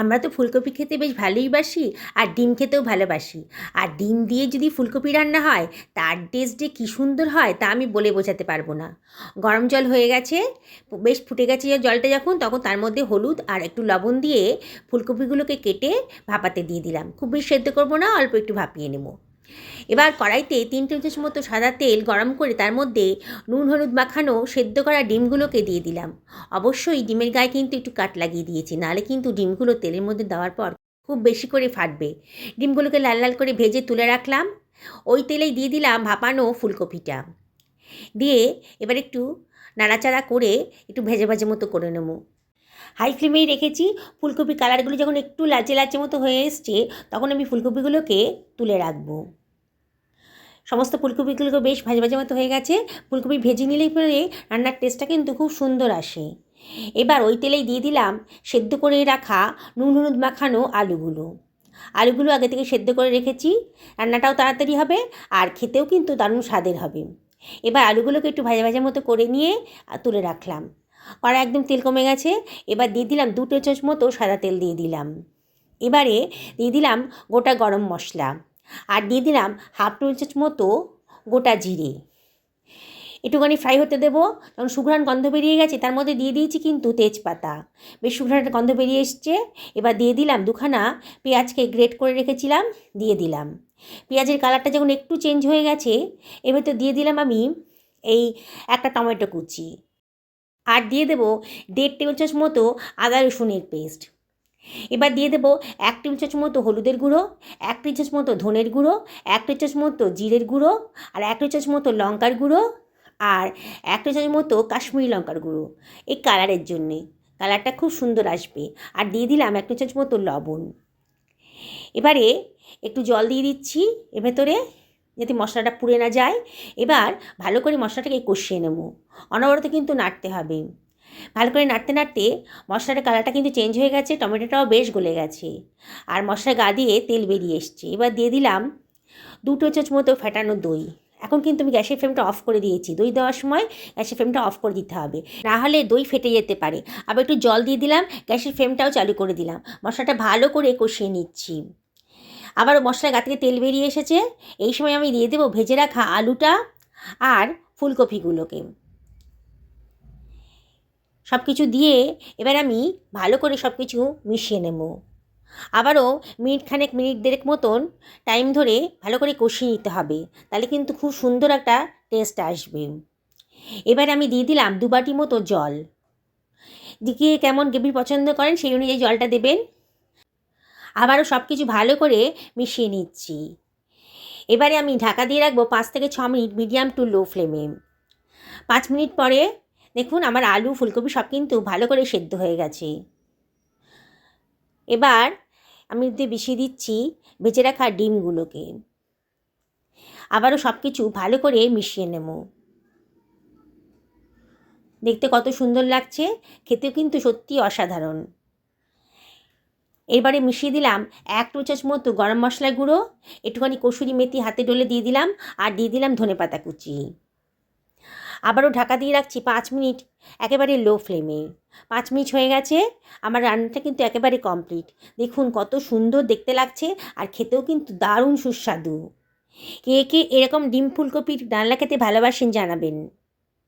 আমরা তো ফুলকপি খেতে বেশ ভালোই বাসি আর ডিম খেতেও ভালোবাসি। আর ডিম দিয়ে যদি ফুলকপি রান্না হয়, তার টেস্ট যে কী সুন্দর হয় তা আমি বলে বোঝাতে পারব না। গরম জল হয়ে গেছে, বেশ ফুটে গেছে জলটা যখন, তখন তার মধ্যে হলুদ আর একটু লবণ দিয়ে ফুলকপিগুলোকে কেটে ভাপাতে দিয়ে দিলাম। খুব বেশি সেদ্ধ করব না, অল্প একটু ভাপিয়ে নেব। এবার কড়াইতে তিন চামচ মতো সাদা তেল গরম করে তার মধ্যে নুন, হলুদ মাখানো সেদ্ধ করা ডিমগুলোকে দিয়ে দিলাম। অবশ্যই ডিমের গায়ে কিন্তু একটু কাট লাগিয়ে দিয়েছি, নাহলে কিন্তু ডিমগুলো তেলের মধ্যে দেওয়ার পর খুব বেশি করে ফাটবে। ডিমগুলোকে লাল লাল করে ভেজে তুলে রাখলাম। ওই তেলেই দিয়ে দিলাম ভাপানো ফুলকপিটা। দিয়ে এবার একটু নাড়াচাড়া করে একটু ভেজে ভাজে মতো করে নেব। হাই ফ্লেমেই রেখেছি। ফুলকপি কালারগুলো যখন একটু লাচে লাচে মতো হয়ে এসছে, তখন আমি ফুলকপিগুলোকে তুলে রাখব। সমস্ত ফুলকপিগুলোকে বেশ ভাজা ভাজা মতো হয়ে গেছে। ফুলকপি ভেজে নিলেই পরে রান্নার টেস্টটা কিন্তু খুব সুন্দর আসে। এবার ওই তেলেই দিয়ে দিলাম সেদ্ধ করে রাখা নুন, হলুদ মাখানো আলুগুলো। আলুগুলো আগে থেকে সেদ্ধ করে রেখেছি। রান্নাটাও তাড়াতাড়ি হবে আর খেতেও কিন্তু দারুণ স্বাদের হবে। এবার আলুগুলোকে একটু ভাজা ভাজা মতো করে নিয়ে তুলে রাখলাম। কড়া একদম তেল কমে গেছে। এবার দিয়ে দিলাম দুটো চামচ মতো সাদা তেল দিয়ে দিলাম। এবারে দিয়ে দিলাম গোটা গরম মশলা। আর দিয়ে দিলাম হাফ টেবিল চামচ মতো গোটা জিরে। একটুখানি ফ্রাই হতে দেবো যখন সুঘ্রাণ গন্ধ বেরিয়ে গেছে, তার মধ্যে দিয়ে দিয়েছি কিন্তু তেজপাতা। বেশ সুঘ্রাণের গন্ধ বেরিয়ে এসছে, এবার দিয়ে দিলাম দুখানা পেঁয়াজকে গ্রেট করে রেখেছিলাম, দিয়ে দিলাম। পেঁয়াজের কালারটা যখন একটু চেঞ্জ হয়ে গেছে, এবার তো দিয়ে দিলাম আমি এই একটা টমেটো কুচি। আর দিয়ে দেবো দেড় টেবিল চামচ মতো আদা রসুনের পেস্ট এবার দিয়ে দেবো এক টেবিল চামচ মতো হলুদের গুঁড়ো, এক টেবিল চামচ মতো ধনের গুঁড়ো, এক টেবিল চামচ মতো জিরের গুঁড়ো আর এক টেবিল চামচ মতো লঙ্কার গুঁড়ো আর এক টেবিল চামচ মতো কাশ্মীরি লঙ্কার গুঁড়ো এই কালারের জন্যে। কালারটা খুব সুন্দর আসবে। আর দিয়ে দিলাম এক টেবিল চামচ মতো লবণ। এবারে একটু জল দিয়ে দিচ্ছি এর ভেতরে যাতে মশলাটা পুড়ে না যায়। এবার ভালো করে মশলাটাকে কষিয়ে নেব। অনবরত কিন্তু নাড়তে হবে। ভালো করে নাড়তে নাড়তে মশলাটার কালারটা কিন্তু চেঞ্জ হয়ে গেছে, টমেটোটাও বেশ গলে গেছে। আর মশলা গা দিয়ে তেল বেরিয়ে এসছে। এবার দিয়ে দিলাম দুটো চামচ মতো ফেটানো দই। এখন কিন্তু আমি গ্যাসের ফ্লেমটা অফ করে দিয়েছি। দই দেওয়ার সময় গ্যাসের ফ্লেমটা অফ করে দিতে হবে। না হলে দই ফেটে যেতে পারে। আবার একটু জল দিয়ে দিলাম, গ্যাসের ফ্লেমটাও চালু করে দিলাম। মশলাটা ভালো করে কষিয়ে নিচ্ছি। আবার মশলা গা থেকে তেল বেরিয়ে এসেছে। এই সময় আমি দিয়ে দেবো ভেজে রাখা আলুটা আর ফুলকপিগুলোকে। সব কিছু দিয়ে এবার আমি ভালো করে সব কিছু মিশিয়ে নেব। আবারও মিনিট খানেক মিনিট দেড়েক মতন টাইম ধরে ভালো করে কষিয়ে নিতে হবে, তাহলে কিন্তু খুব সুন্দর একটা টেস্ট আসবে। এবার আমি দিয়ে দিলাম দু বাটি মতো জল। দিকে কেমন গ্রেভি পছন্দ করেন সেই অনুযায়ী জলটা দেবেন। আবারও সব কিছু ভালো করে মিশিয়ে নিচ্ছি। এবারে আমি ঢাকা দিয়ে রাখব পাঁচ থেকে ছ মিনিট মিডিয়াম টু লো ফ্লেমে। পাঁচ মিনিট পরে দেখুন, আমার আলু, ফুলকপি সব কিন্তু ভালো করে সেদ্ধ হয়ে গেছে। এবার আমি মিশিয়ে দিচ্ছি ভেজে রাখা ডিমগুলোকে, আবারও সব কিছু ভালো করে মিশিয়ে নেব। দেখতে কত সুন্দর লাগছে, খেতেও কিন্তু সত্যি অসাধারণ। এবারে মিশিয়ে দিলাম এক টু চামচ মতো গরম মশলা গুঁড়ো, একটুখানি কসুরি মেথি হাতে ডলে দিয়ে দিলাম, আর দিয়ে দিলাম ধনে পাতা কুচি। আবারও ঢাকা দিয়ে রাখছি পাঁচ মিনিট। একেবারে লো ফ্লেমে। পাঁচ মিনিট হয়ে গেছে, আমার রান্নাটা কিন্তু একেবারে কমপ্লিট। দেখুন কত সুন্দর দেখতে লাগছে আর খেতেও কিন্তু দারুণ সুস্বাদু। কে কে এরকম ডিম ফুলকপির রান্না খেতে ভালোবাসেন জানাবেন।